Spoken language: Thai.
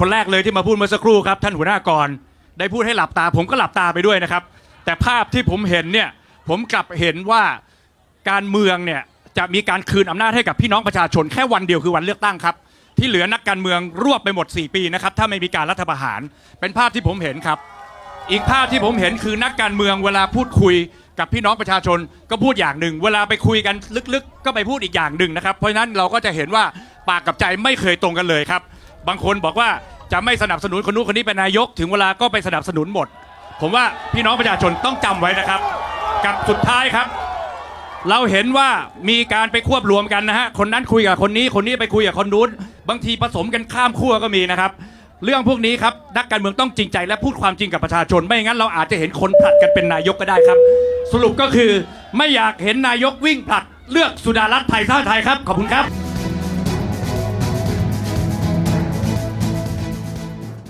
คนแรกเลยที่มาพูดเมื่อสักครู่ครับ ท่านหัวหน้ากรได้พูดให้หลับตา ผมก็หลับตาไปด้วยนะครับ แต่ภาพที่ผมเห็นเนี่ยผมกลับเห็นว่าการเมืองเนี่ยจะมีการคืนอำนาจให้กับพี่น้องประชาชนแค่วันเดียวคือวันเลือกตั้งครับ ที่เหลือนักการเมืองรวบไปหมด 4 ปีนะครับถ้าไม่มีการรัฐประหาร เป็นภาพที่ผมเห็นครับ อีกภาพที่ผมเห็นคือนักการเมืองเวลาพูดคุยกับพี่น้องประชาชนก็พูดอย่างหนึ่ง เวลาไปคุยกันลึกๆ ก็ไปพูดอีกอย่างหนึ่งนะครับ เพราะฉะนั้นเราก็จะเห็นว่าปากกับใจไม่เคยตรงกันเลยครับ บางคนบอกว่าจะไม่สนับสนุนคนนู้นคนนี้เป็นนายก ถึงเวลาก็ไปสนับสนุนหมด ผมว่าพี่น้องประชาชนต้องจำไว้นะครับ กับสุดท้ายครับ เราเห็นว่ามีการไปควบรวมกันนะฮะคนนั้นคุยกับคนนี้คนนี้ไปคุยกับคนนู้นบางทีผสมกันข้ามขั้วก็มีนะครับ เรื่องพวกนี้ครับนักการเมืองต้องจริงใจและพูดความจริงกับประชาชน ไม่งั้นเราอาจจะเห็นคนผลัดกันเป็นนายกก็ได้ครับ สรุปก็คือไม่อยากเห็นนายกวิ่งผลัดเลือกสุดารัตน์ไทยสร้างไทยครับขอบคุณครับ